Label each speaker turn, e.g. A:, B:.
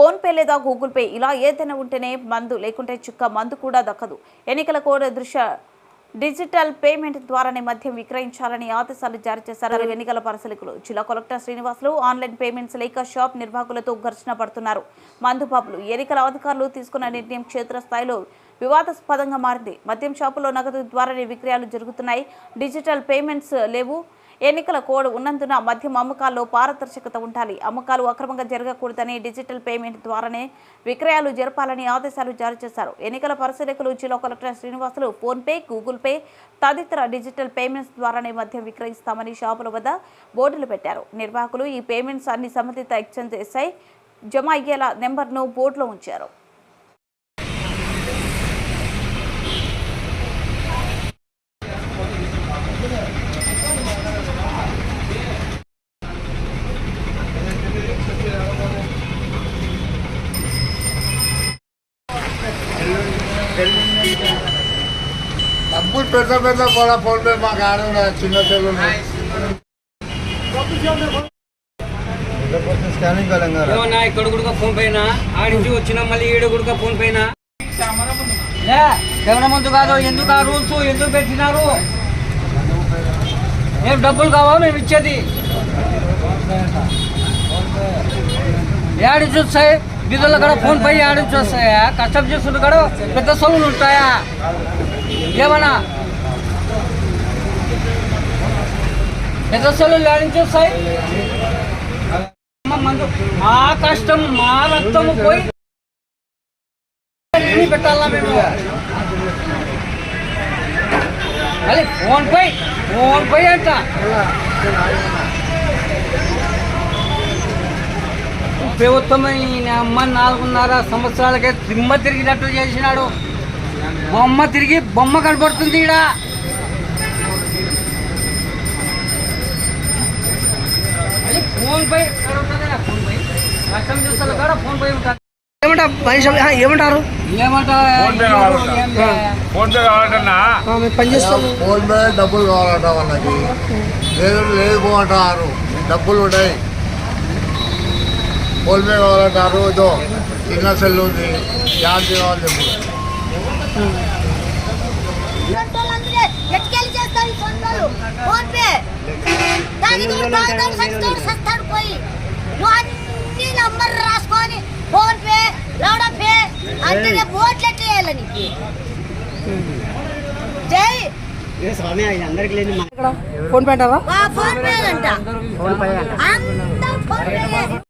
A: Phone pay లేదా Google Pay ఇలా ఏదైనా ఉంటేనే మందు లేకుంటే చుక్క మందు కూడా దక్కదు. ఎన్నికల కోడ్ దృశ్య డిజిటల్ పేమెంట్ ద్వారానే మద్యం విక్రయించాలని ఆదేశాలు జారీ చేశారు ఎన్నికల పరిశీలకులు జిల్లా కలెక్టర్ శ్రీనివాసులు ఆన్లైన్ పేమెంట్స్ లేక షాప్ నిర్వాహకులతో ఘర్షణ పడుతున్నారు. మందుబాబులు ఎన్నికల అధికారులు తీసుకున్న నిర్ణయం క్షేత్రస్థాయిలో వివాదాస్పదంగా మారింది. మద్యం షాపులో నగదు ద్వారానే విక్రయాలు జరుగుతున్నాయి. డిజిటల్ పేమెంట్స్ లేవు. ఎన్నికల కోడ్ ఉన్నందున మద్యం అమ్మకాల్లో పారదర్శకత ఉండాలి. అమ్మకాలు అక్రమంగా జరగకూడదని డిజిటల్ పేమెంట్ ద్వారానే విక్రయాలు జరపాలని ఆదేశాలు జారీ చేశారు. ఎన్నికల పరిశీలకులు జిల్లా collector Srinivasulu PhonePe Google Pay తదితర డిజిటల్ పేమెంట్స్ ద్వారానే మద్యం విక్రయిస్తామని షాపుల వద్ద బోర్డులు పెట్టారు. నిర్వాహకులు ఈ పేమెంట్స్ అన్ని సంబంధిత ఎక్స్చేంజ్ ఎస్ఐ జమ అయ్యేలా నెంబర్ను బోర్డులో ఉంచారు.
B: డబ్బులు పెద్ద పెద్ద కూడా ఫోన్ పే మాకు ఆడ చిన్న స్కానింగ్
C: ఏమన్నా ఇక్కడ కూడా ఫోన్ పైన? వచ్చిన మళ్ళీ ఈడ కూడా ఫోన్ పైన? లే ఎవరి ముందు కాదు ఎందుకు ఆ రూల్స్? ఎందుకు పెట్టినారు? ఏం డబ్బులు కావా? మేము ఇచ్చేది. ఏడి చూస్తాయి. బీదల కూడా ఫోన్ పై ఆడించి చూస్తాయా కష్టం చేస్తుంటే కూడా పెద్ద సొమ్ములు ఉంటాయా? ఏమన్నా? పెద్ద సొమ్ములు ఏడి చూస్తాయి మందు మా కష్టం మా రక్తము పోయి పెట్టాలా మేము? మళ్ళీ ఫోన్ పై ఫోన్ పై అంట. ప్రభుత్వం ఈయన అమ్మ నాలుగున్నర సంవత్సరాలకే దిమ్మ తిరిగినట్టు చేసినాడు. బొమ్మ తిరిగి బొమ్మ కనబడుతుంది ఈడ. అది ఫోన్ పై ఎక్కడ ఉంటుందా ఫోన్ పై? కష్టం చూస్తారు కూడా ఫోన్ పై ఉంటుంది.
D: ఏమంటా మనిషి ఏమంటారు?
B: ఫోన్ పే డబ్బులు కావాలంట వాళ్ళకి. లేదు లేదు అంటారు డబ్బులు ఉన్నాయి ఫోన్ పే కావాలంటారు ఇదో చిన్న సెల్ ఉంది. ఛార్జ్ కావాలి
E: నంబర్ రాసుకొని ఫోన్ పే లౌడా పే అంటే బోట్లు ఎట్టేయాలి నీకు? జై.
D: ఫోన్ పే అంటారా
E: ఫోన్ పే అంట. అందరూ ఫోన్ పే